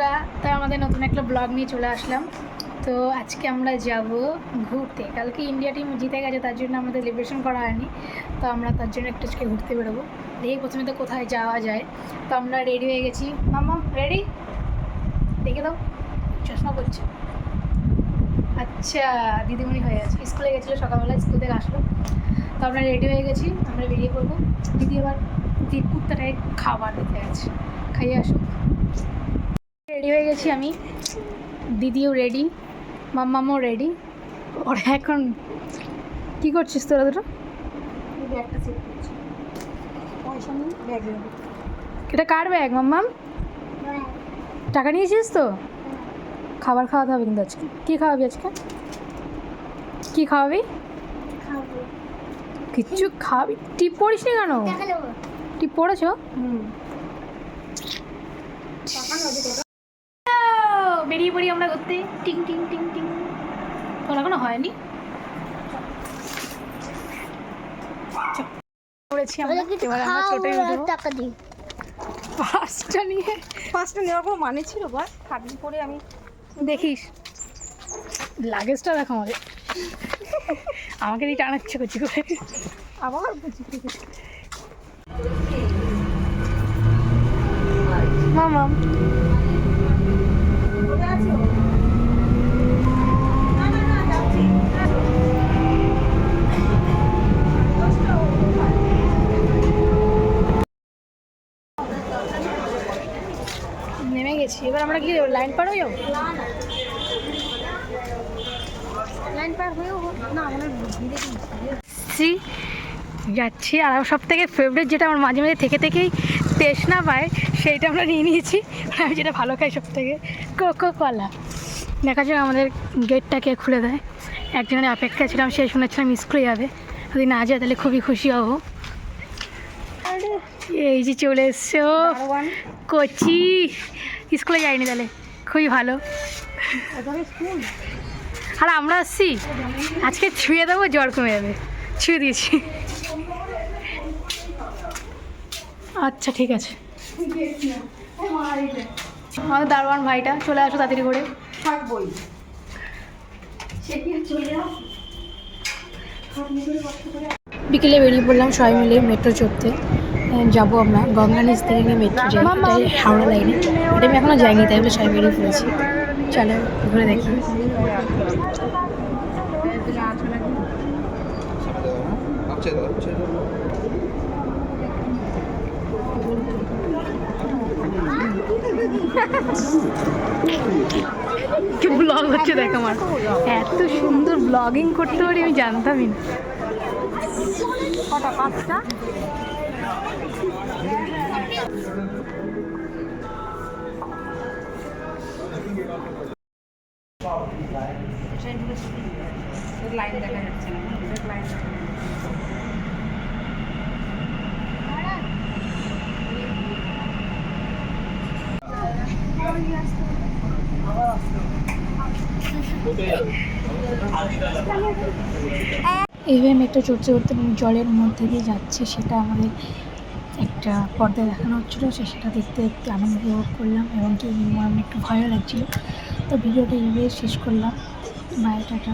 বন্ধুরা তো আমাদের নতুন একটা ব্লগ নিয়ে চলে আসলাম। তো আজকে আমরা যাব ঘুরতে। কালকে ইন্ডিয়া টিম জিতে গেছে, তার জন্য আমাদের লিবারেশন করা হয়নি। তো আমরা তার জন্য একটু আজকে ঘুরতে বেরোবো। দেখি প্রথমে তো কোথায় যাওয়া যায়। তো আমরা রেডি হয়ে গেছি। মামা রেডি দেখে দাও। চশমা করছে আচ্ছা দিদিমণি হয়ে গেছে। স্কুলে গেছিল সকালবেলা, স্কুল থেকে আসলো। তো আমরা রেডি হয়ে গেছি। আমরা বেরিয়ে পড়ব। দিদি আবার দিদি কুত্তাটাকে খাবার দিতে গেছে। খাইয়ে আসুক। রেডি হয়ে গেছি আমি। দিদিও রেডি মাম্মামও রেডি ওরা এখন কি করছিস তোরা দুটো? এটা কার ব্যাগ মাম্মাম? টাকা নিয়েছিস তো? খাবার খাওয়াতে হবে কিন্তু আজকে। কী খাওয়াবি আজকে? কী খাওয়াবি? কিচ্ছু খাওয়াবি টিপ পড়িস নি কেন টিপ পড়েছ? হুম। বেরিয়ে পড়ি আমরা ঘুরতে। টিং টিং টিং টিং। তোর এখনও হয়নি? আমরা। এবার আমরা ছোটোই উঠবো। টাকা দিই পাঁচটা নিয়ে পাঁচটা নেওয়ার কোনো মানে ছিল? বা খাটনি করে আমি দেখিস। লাগেজটা দেখো আমাকে। আমাকে দিয়ে টানা ইচ্ছে করছি করে। আবার বুঝি মামা নেমে গেছি। এবার আমরা কি লাইন পার হয়ে যাব লাইন পার হয়েও না আমার যাচ্ছি। আর সব থেকে ফেভারিট যেটা আমার মাঝে মাঝে থেকে থেকেই তেষ্টা পায়, সেইটা আমরা নিয়ে নিয়েছি। আমি যেটা ভালো খাই সব থেকে কোকো কলা দেখা যাক আমাদের গেটটাকে খুলে দেয়। একজনের অপেক্ষা ছিলাম, সে শুনেছিলাম স্কুলে যাবে। যদি না যায় তাহলে খুবই খুশি হব। এই যে চলে এসছো। কচি। স্কুলে যাইনি তাহলে। খুবই ভালো। আর আমরা আসছি। আজকে ছুঁয়ে দেবো জ্বর কমে যাবে। ছুঁয়ে দিয়েছি। আচ্ছা ঠিক আছে। আমাদের দারোয়ান ভাইটা চলে আসো তাড়াতাড়ি করে। থাকবই বিকেলে বেরিয়ে পড়লাম সবাই মিলে মেট্রো চড়তে। যাব আমরা। গঙ্গা নিচ থেকে গিয়ে মেট্রো যাই। এটাই হাওড়া লাইনে এটা আমি এখনও যাইনি তাই বলে সবাই বেরিয়ে পড়েছি। চলো ঘুরে দেখি। কি ব্লগ হচ্ছে দেখ আমার। এত সুন্দর ব্লগিং করতে পারি আমি জানতামই না। কটা পাঁচটা? লাইন দেখা যাচ্ছে এইভাবে চড়তে চড়তে জলের মধ্যে দিয়ে যাচ্ছে সেটা আমাদের একটা পর্দায় দেখানো হচ্ছিল, সে সেটা দেখতে দেখতে আনন্দ উপভোগ করলাম এবং কি, আমার একটু ভয়ও লাগছিল। তো ভিডিওটা এইভাবে শেষ করলাম। Bye tata.